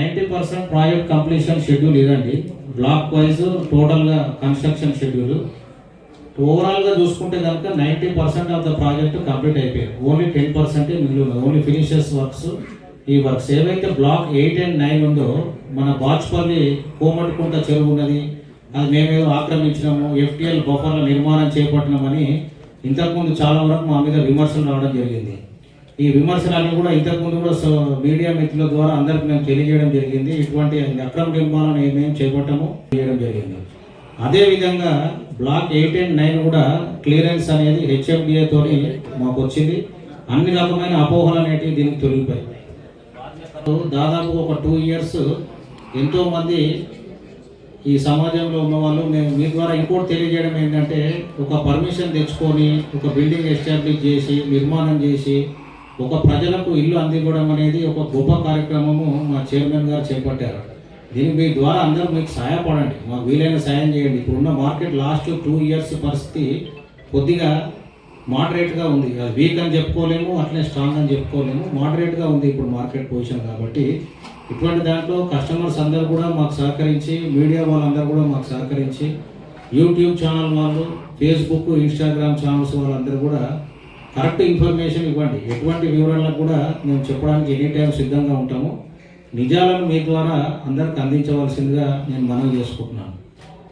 Ninety percent project completion schedule ఇదండి. Block wise టోటల్గా construction schedule ఓవరాల్గా చూసుకుంటే కనుక ninety percent of the project complete అయిపోయాయి ఓన్లీ టెన్ పర్సెంటే మిగిలి ఓన్లీ ఫినిషెస్ వర్క్స్ ఈ వర్క్స్ ఏవైతే బ్లాక్ ఎయిట్ అండ్ నైన్ ఉందో మన బాచ్పల్లి కోమటికుంట చెరువు ఉన్నది. అది మేమేదో ఆక్రమించినాము. ఎఫ్టీఎల్ బఫర్ల నిర్మాణం చేపట్టినామని ఇంతకుముందు చాలా వరకు మా మీద విమర్శలు రావడం జరిగింది. ఈ విమర్శలన్నీ కూడా ఇంతకుముందు కూడా సో మీడియా మిత్రుల ద్వారా అందరికి మేము తెలియజేయడం జరిగింది. ఇటువంటి అక్రమ నిర్మాణం ఏమేమి చేపట్టము చేయడం జరిగింది. అదేవిధంగా బ్లాక్ ఎయిట్ అండ్ నైన్ కూడా క్లియరెన్స్ అనేది హెచ్ఎండిఏతో మాకు వచ్చింది. అన్ని రకమైన అపోహలు అనేటివి దీనికి తొలగిపోయి దాదాపు ఒక టూ ఇయర్స్ ఎంతోమంది ఈ సమాజంలో ఉన్నవాళ్ళు మేము మీ ద్వారా ఇంకోటి తెలియజేయడం ఏంటంటే ఒక పర్మిషన్ తెచ్చుకొని ఒక బిల్డింగ్ ఎస్టాబ్లిష్ చేసి నిర్మాణం చేసి ఒక ప్రజలకు ఇల్లు అందివ్వడం అనేది ఒక గొప్ప కార్యక్రమము మా చైర్మన్ గారు చేపట్టారు. దీని మీ ద్వారా అందరూ మీకు సహాయపడండి. మాకు వీలైన సాయం చేయండి. ఇప్పుడున్న మార్కెట్ లాస్ట్ టూ ఇయర్స్ పరిస్థితి కొద్దిగా మోడరేట్గా ఉంది. అది వీక్ అని చెప్పుకోలేము అట్లనే స్ట్రాంగ్ అని చెప్పుకోలేము. మోడరేట్గా ఉంది ఇప్పుడు మార్కెట్ పొజిషన్ కాబట్టి ఇటువంటి దాంట్లో కస్టమర్స్ అందరూ కూడా మాకు సహకరించి మీడియా వాళ్ళందరూ కూడా మాకు సహకరించి యూట్యూబ్ ఛానల్ వాళ్ళు ఫేస్బుక్ ఇన్స్టాగ్రామ్ ఛానల్స్ వాళ్ళందరూ కూడా కరెక్ట్ ఇన్ఫర్మేషన్ ఇవ్వండి. ఎటువంటి వివరాలకు కూడా మేము చెప్పడానికి ఎనీ టైం సిద్ధంగా ఉంటాము. నిజాలను మీ ద్వారా అందరికి అందించవలసిందిగా నేను మనవి చేసుకుంటున్నాను.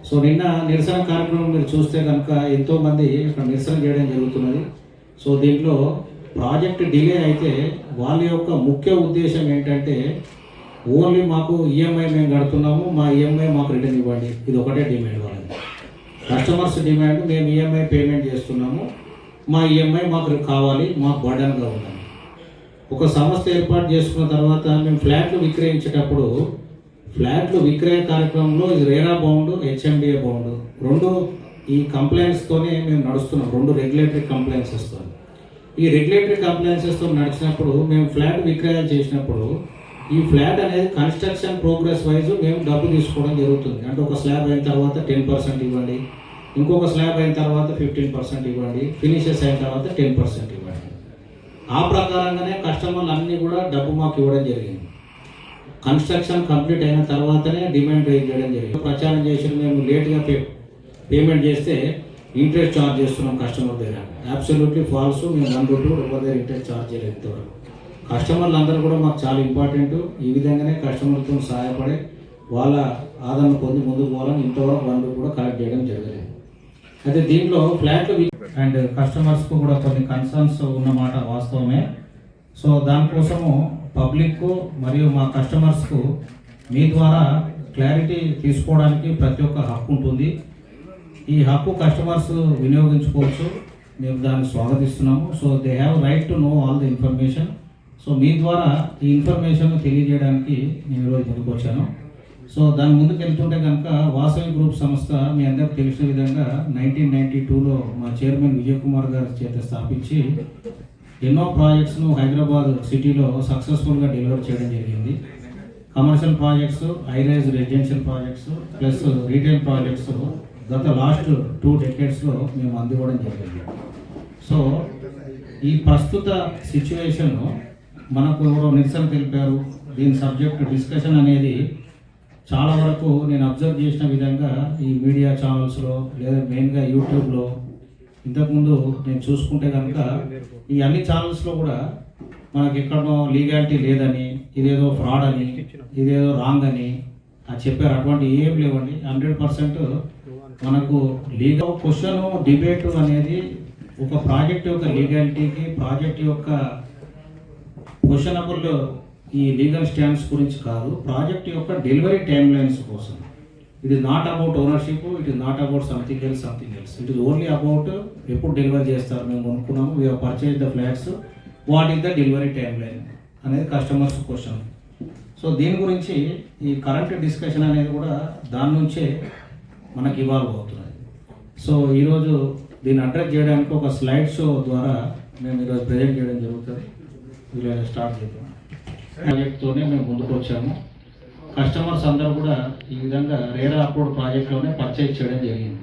సో నిన్న నిరసన కార్యక్రమం మీరు చూస్తే కనుక ఎంతోమంది ఇక్కడ నిరసన చేయడం జరుగుతున్నది. సో దీంట్లో ప్రాజెక్ట్ డిలే అయితే వాళ్ళ యొక్క ముఖ్య ఉద్దేశం ఏంటంటే ఓన్లీ మాకు ఈఎంఐ మేము కడుతున్నాము మా ఈఎంఐ మాకు రిటర్న్ ఇవ్వండి. ఇది ఒకటే డిమాండ్ వాళ్ళది. కస్టమర్స్ డిమాండ్ మేము ఈఎంఐ పేమెంట్ చేస్తున్నాము. మా ఈఎంఐ మాకు కావాలి మాకు బర్డన్గా ఉండాలి ఒక సంస్థ ఏర్పాటు చేసుకున్న తర్వాత మేము ఫ్లాట్లు విక్రయించేటప్పుడు ఫ్లాట్లు విక్రయ కార్యక్రమంలో ఇది రేరా బౌండ్ హెచ్ఎండిఏ బౌండ్. రెండు ఈ కంప్లైంట్స్తోనే మేము నడుస్తున్నాం రెండు రెగ్యులేటరీ కంప్లైన్సెస్తో. ఈ రెగ్యులేటరీ కంప్లైన్సెస్తో నడిచినప్పుడు మేము ఫ్లాట్ విక్రయాలు చేసినప్పుడు ఈ ఫ్లాట్ అనేది కన్స్ట్రక్షన్ ప్రోగ్రెస్ వైజ్ మేము డబ్బు తీసుకోవడం జరుగుతుంది. అంటే ఒక స్లాబ్ అయిన తర్వాత టెన్ పర్సెంట్ ఇవ్వండి ఇంకొక స్లాబ్ అయిన తర్వాత ఫిఫ్టీన్ పర్సెంట్ ఇవ్వండి. ఫినిషెస్ అయిన తర్వాత టెన్ పర్సెంట్ ఇవ్వండి. ఆ ప్రకారంగానే కస్టమర్లు అన్నీ కూడా డబ్బు మాకు ఇవ్వడం జరిగింది. కన్స్ట్రక్షన్ కంప్లీట్ అయిన తర్వాతనే డిమాండ్ రేజ్ చేయడం జరిగింది. ప్రచారం చేసి మేము లేట్గా పే పేమెంట్ చేస్తే ఇంట్రెస్ట్ ఛార్జ్ చేస్తున్నాం కస్టమర్ దగ్గర. అబ్సల్యూట్లీ ఫాల్స్ మేము వన్ రూపీ కూడా ఎవరి దగ్గర ఇంట్రెస్ట్ ఛార్జ్ చేయలేదు ఇంతవరకు. కస్టమర్లు అందరూ కూడా మాకు చాలా ఇంపార్టెంట్ ఈ విధంగానే కస్టమర్లతో సహాయపడి వాళ్ళ ఆదరణ పొంది ముందుకు పోవాలని ఇంతవరకు వన్ కూడా కలెక్ట్ చేయడం జరగలేదు. అయితే దీంట్లో ఫ్లాట్లు అండ్ కస్టమర్స్కు కూడా కొన్ని కన్సర్న్స్ ఉన్నమాట వాస్తవమే. సో దానికోసము పబ్లిక్కు మరియు మా కస్టమర్స్కు మీ ద్వారా క్లారిటీ తీసుకోవడానికి ప్రతి ఒక్క హక్కు ఉంటుంది. ఈ హక్కు కస్టమర్స్ వినియోగించుకోవచ్చు. మేము దాన్ని స్వాగతిస్తున్నాము. So they have right to know all the information so మీ ద్వారా ఈ ఇన్ఫర్మేషన్ తెలియజేయడానికి నేను ఈరోజు ముందుకు వచ్చాను. సో దాని ముందుకు వెళ్తుంటే కనుక వాసవి గ్రూప్ సంస్థ మీ అందరికి తెలిసిన విధంగా నైన్టీన్ నైన్టీ టూలో మా చైర్మన్ విజయ్ కుమార్ గారి చేత స్థాపించి ఎన్నో ప్రాజెక్ట్స్ను హైదరాబాద్ సిటీలో సక్సెస్ఫుల్గా డెలివర్ చేయడం జరిగింది. Commercial projects high rise residential projects plus retail projects గత లాస్ట్ టూ డెకేడ్స్లో మేము అందివ్వడం జరిగింది. సో ఈ ప్రస్తుత సిచ్యువేషన్ మనకు ఎవరో నిరసన తెలిపారు. దీని సబ్జెక్ట్ డిస్కషన్ అనేది చాలా వరకు నేను అబ్జర్వ్ చేసిన విధంగా ఈ మీడియా ఛానల్స్లో లేదా మెయిన్గా యూట్యూబ్లో ఇంతకుముందు నేను చూసుకుంటే కనుక ఈ అన్ని ఛానల్స్లో కూడా మనకి ఎక్కడో లీగాలిటీ లేదని ఇదేదో ఫ్రాడ్ అని ఇదేదో రాంగ్ అని అది చెప్పారు. అటువంటి ఏం లేవండి. హండ్రెడ్ పర్సెంట్ మనకు లీగల్ క్వశ్చన్ డిబేట్ అనేది ఒక ప్రాజెక్ట్ యొక్క లీగాలిటీకి ప్రాజెక్ట్ యొక్క క్వశ్చనబుల్ ఈ లీగల్ స్టాండ్స్ గురించి కాదు ప్రాజెక్ట్ యొక్క డెలివరీ టైం లైన్స్ కోసం. It is not about ownership it is not about something else something else it is only about ఎప్పుడు డెలివరీ చేస్తారు మేము కొనుక్కున్నాము we purchase the flats what is the delivery time line అనేది customers question so దీని గురించి ఈ current discussion అనేది కూడా దాని నుంచే మనకి ఇవాల్వ్ అవుతున్నది. సో ఈరోజు దీన్ని అడ్రస్ చేయడానికి ఒక స్లైడ్ షో ద్వారా మేము ఈరోజు ప్రజెంట్ చేయడం జరుగుతుంది. వీళ్ళని స్టార్ట్ చేద్దాం. ప్రాజెక్ట్తోనే మేము ముందుకు వచ్చాము. కస్టమర్స్ అందరూ కూడా ఈ విధంగా రేరా అప్రూవ్డ్ ప్రాజెక్ట్లోనే పర్చేజ్ చేయడం జరిగింది.